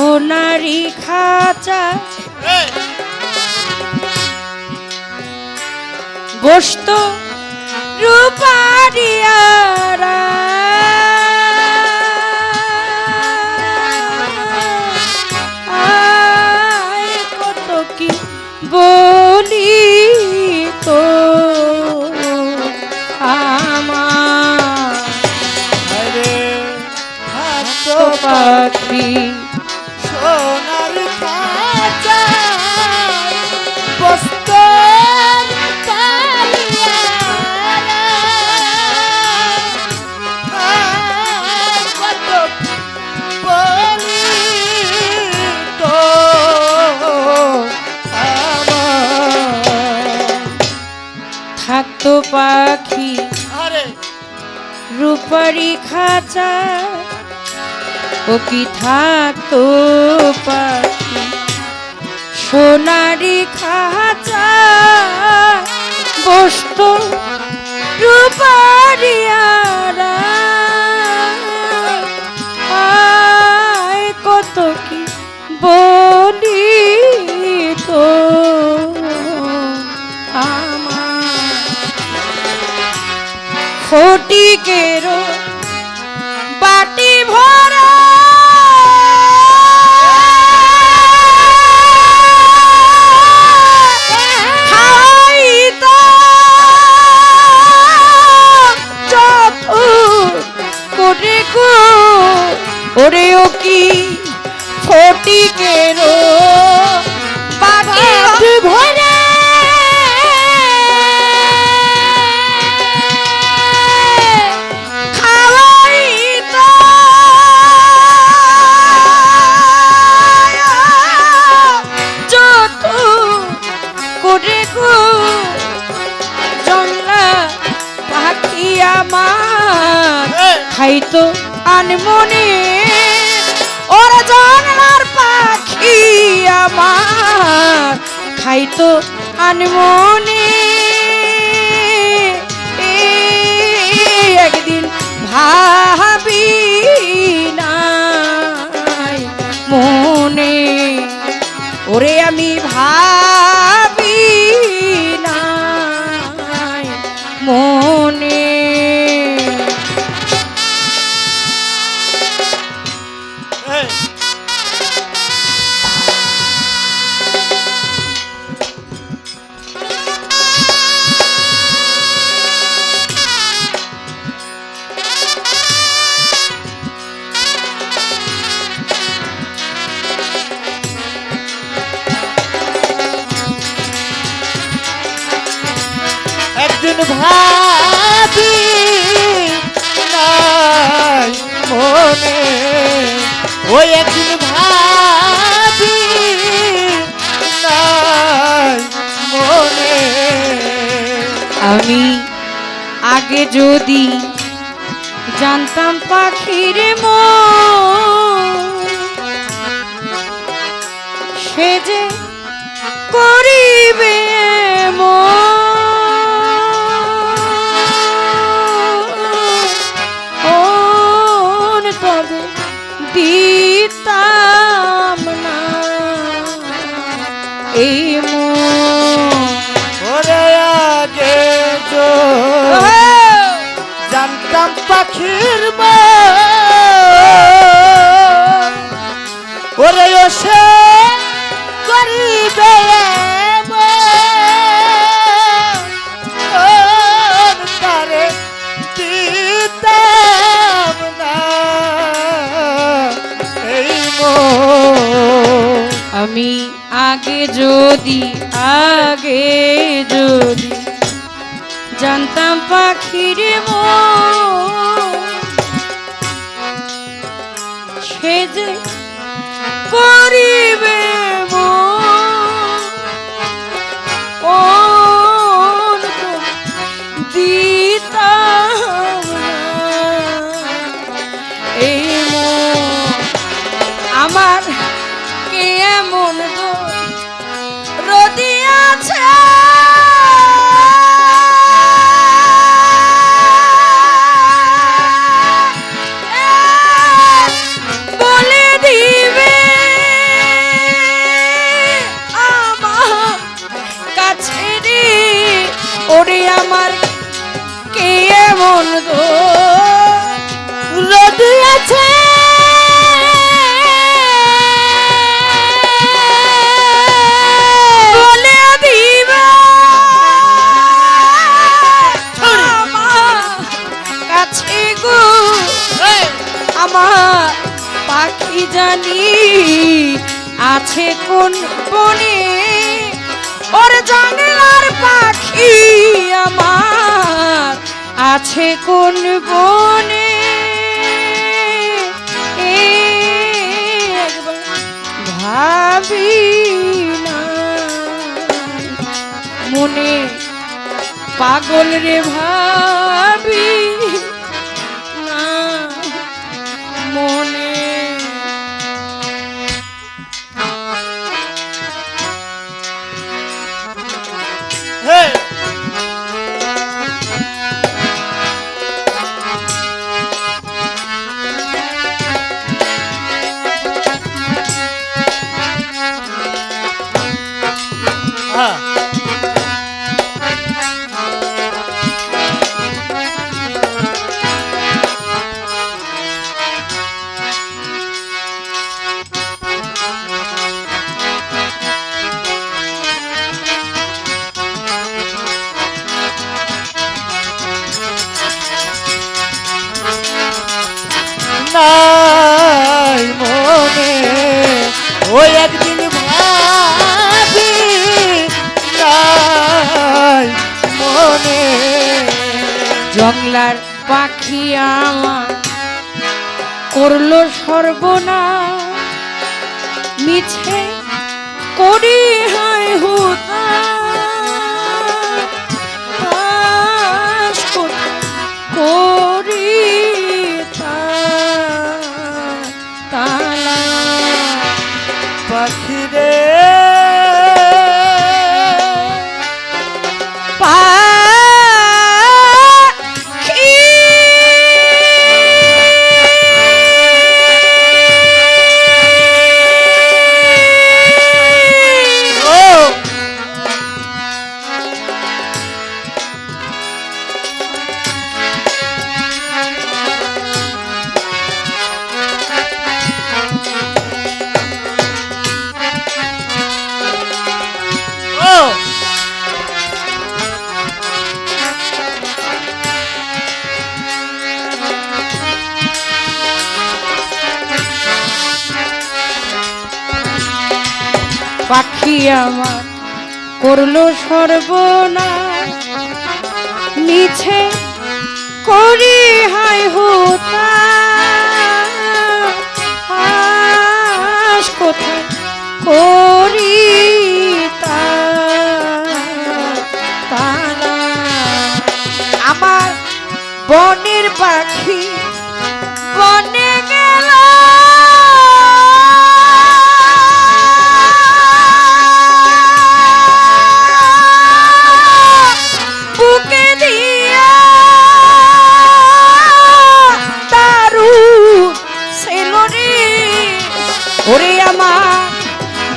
সোনারি খাঁচা। বসত রূপারিয়ারা কত কি বলি তো আমার আরে পাখি। রূপারি খাঁচা ও কি থাকতো পাখি? সোনারি খাঁচা বসত রূপারিয়ারা ফটিকেরও বাটি ভরা। ওরে ও কি ফটিকেরও আমার খাইতো আনমনে। একদিন ভাবি নাই মনে। ওরে আমি ভাবি নাই মনে। এই, ওই একদিন ভাবি মনে। আমি আগে যদি জানতাম পাখির মন আমি আগে যদি আগে যদি জানতাম পাখির মন জানি আছে কোন বনে? ওর জানলার পাখি আমার আছে কোন বনে? ভাবি মনে পাগল রে ভাবি জংলার পাখি আমার করল সর্বনা মিছে করি হায় হুতা পাখি আমার করল সর্বনা মিছে করি হাই হোতা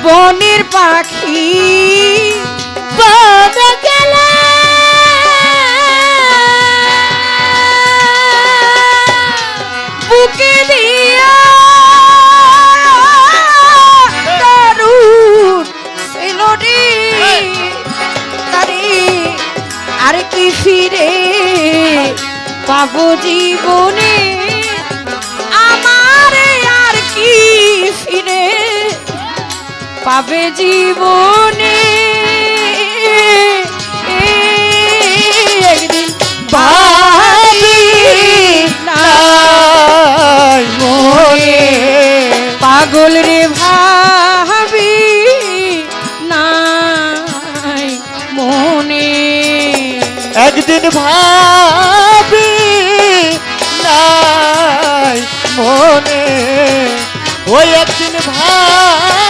বনের পাখি গেল বুকে দিয়া আর কি ফিরে পাবো জীবনে পাবে জীবনে। একদিন নাই মনে। পাগল রে ভাবি, নাই মনে। একদিন ভাবি, নাই মনে। ওই একদিন ভাবি নাই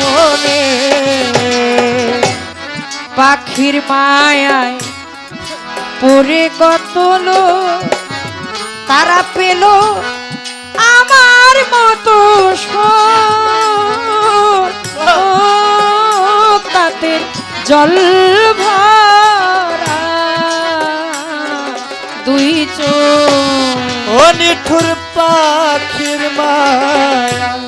মনে। পাখির মায়ায় পরে কত তারা পেল আমার মতো। তাতে জল ভরা। চোখ। ও নিঠুর পাখির মায়া।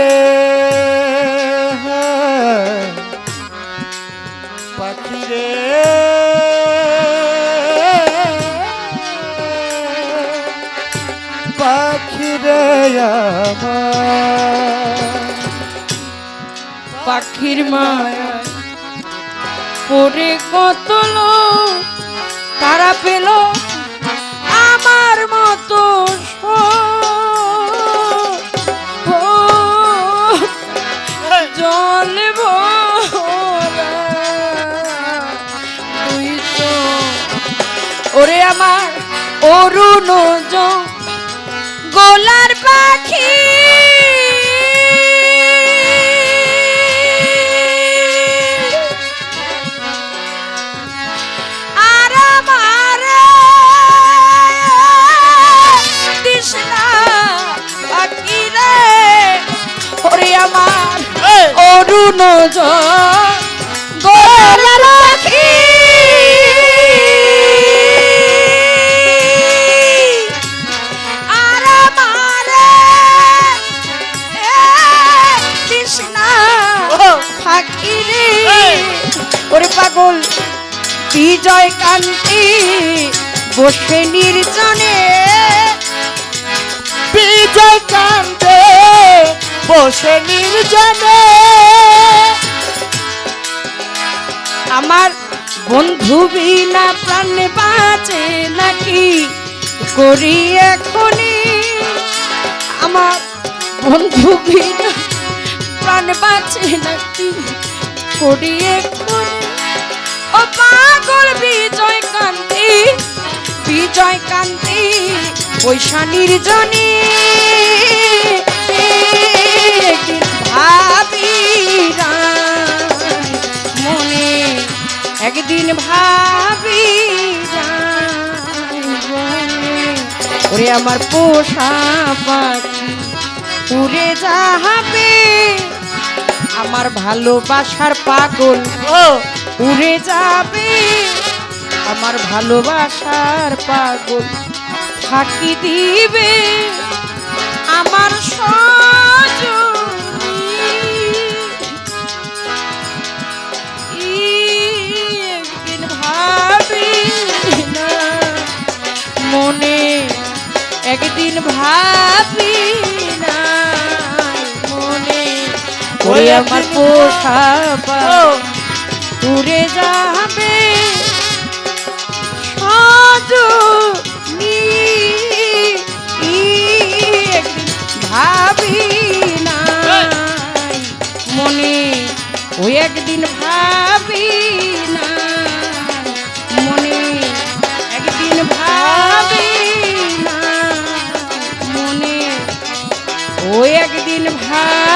রে পাখি রে। পাখি রে পাখির মায়া পরে কত তারা পেল অরুণ গোলার পাখি। আমার অরুণ গোলার পাখি রে এই! ওরে পাগল বিজয় কান্তি বসে নির্জনে। বিজয় কান্দে বসে নির্জনে। আমার বন্ধু বিনা প্রাণ বাঁচে নাকি করি এখনই? আমার বন্ধু বিনা প্রাণ বাঁচে নাকি করি এখনই ও পাগল বিজয় কান্তি বিজয় কান্তি পয়সা নির্জনী ভাবি রায় মনে একদিন ভাবি। ওরে আমার পোষা পাখি, উড়ে যাবে আমার ভালোবাসার পাগল। ও, উড়ে যাবে আমার ভালোবাসার পাগল। ফাঁকি দিবে আমার একদিন ভাবি না, মনে একদিন ভাবি না। ওরে আমার পোষা উড়ে যাবে একদিন ভাবি নাই। মনে ওই একদিন ভাবি মনে একদিন ভাবি না মনে ওই একদিন ভাবি